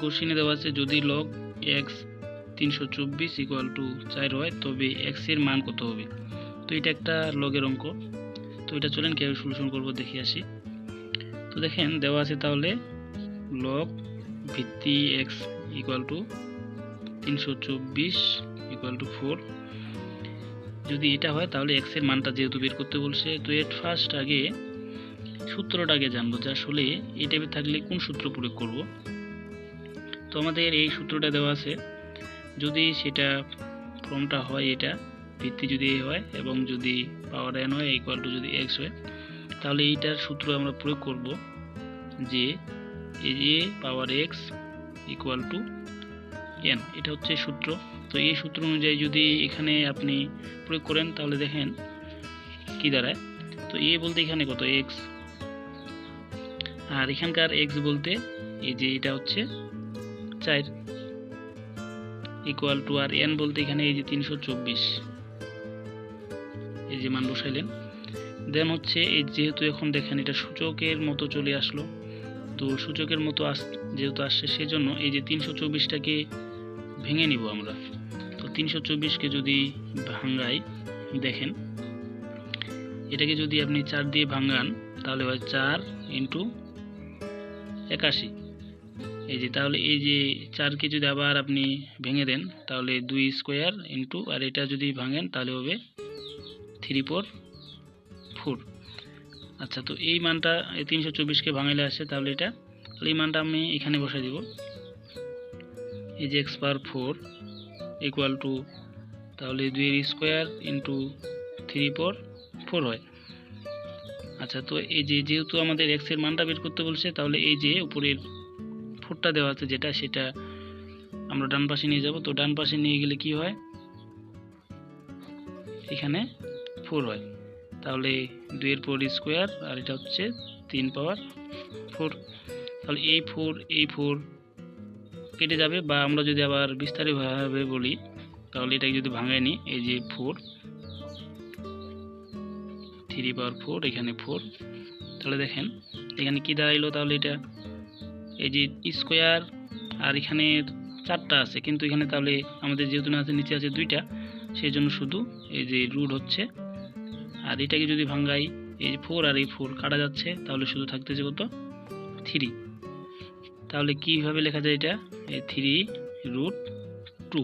কোশ্চিনে দেওয়া আছে, যদি লগ এক্স তিনশো চব্বিশ ইকুয়াল টু চার হয়, তবে এক্সের মান কত হবে? তো এটা একটা লগের অঙ্ক। তো এটা চলেন কীভাবে সলিউশন করব দেখে আসি। তো দেখেন, দেওয়া আছে তাহলে লগ ভিত্তি এক্স ইকুয়াল টু তিনশো চব্বিশ ইকুয়াল টু ফোর যদি এটা হয়, তাহলে এক্সের মানটা যেহেতু বের করতে বলছে, তো এর ফার্স্ট আগে সূত্রটা আগে জানব যে আসলে এই টাইপের থাকলে কোন সূত্র প্রয়োগ করব? তো আমাদের এই সূত্রটা দেওয়া আছে, যদি সেটা ফর্মটা হয় এটা, ভিত্তি যদি এ হয় এবং যদি পাওয়ার এন হয় ইকুয়াল টু যদি এক্স হয়, তাহলে এইটার সূত্র আমরা প্রয়োগ করব যে এই যে power x equal to n এটা হচ্ছে সূত্র। তো এই সূত্র অনুযায়ী যদি এখানে আপনি প্রয়োগ করেন, তাহলে দেখেন কি দাঁড়ায়। তো এ বলতে এখানে কত? এক্স আর এখানকার এক্স বলতে এই যে এটা হচ্ছে চার ইকুয়াল টু আর এন বলতে এখানে এই যে তিনশো চব্বিশ। এই যে মান বসাইলেন। দেন হচ্ছে এই যেহেতু এখন দেখেন এটা সূচকের মতো চলে আসলো, তো সূচকের মতো আস, যেহেতু আসছে সেজন্য এই যে তিনশো চব্বিশটাকে ভেঙে নিব আমরা। তো তিনশো চব্বিশকে যদি ভাঙ্গাই দেখেন, এটাকে যদি আপনি চার দিয়ে ভাঙ্গান তাহলে হয় চার ইন্টু একাশি। এই যে, তাহলে এই যে চারকে যদি আবার আপনি ভেঙে দেন, তাহলে দুই স্কোয়ার ইন্টু, আর এটা যদি ভাঙেন, তাহলে হবে থ্রি ফোর ফোর। আচ্ছা তো এই মানটা এই তিনশো চব্বিশকে ভাঙাইলে আসে, তাহলে এটা, তাহলে এই মানটা আমি এখানে বসাই দিব। এই যে x power four equal to, তাহলে দুইয়ের square into three four four হয়। আচ্ছা তো এই যে যেহেতু আমাদের এক্সের মানটা বের করতে বলছে, তাহলে এই যে উপরের ফোরটা দেওয়া আছে, যেটা সেটা আমরা ডান পাশে নিয়ে যাব। তো ডান পাশে নিয়ে গেলে কি হয়? এখানে ফোর হয়। তাহলে দুইয়ের পর স্কোয়ার আর এটা হচ্ছে তিন পাওয়ার ফোর তাহলে এই ফোর এই ফোর কেটে যাবে বা আমরা যদি আবার বিস্তারিতভাবে বলি, তাহলে এটাকে যদি ভাঙায় নিই, এই যে ফোর থ্রি পাওয়ার ফোর এখানে ফোর তাহলে দেখেন, এখানে কি দাঁড়াইলো তাহলে এটা? এই যে স্কোয়ার, আর এখানে চারটা আছে। কিন্তু এখানে তাহলে আমাদের যেহেতু না আছে, নিচে আছে দুইটা সেই জন্য শুধু এই যে রুট হচ্ছে। আর এটাকে যদি ভাঙ্গাই, এই যে ফোর আর এই ফোর কাটা যাচ্ছে, তাহলে শুধু থাকতেছে কত? থ্রি তাহলে কীভাবে লেখা যায় এটা? এই থ্রি রুট টু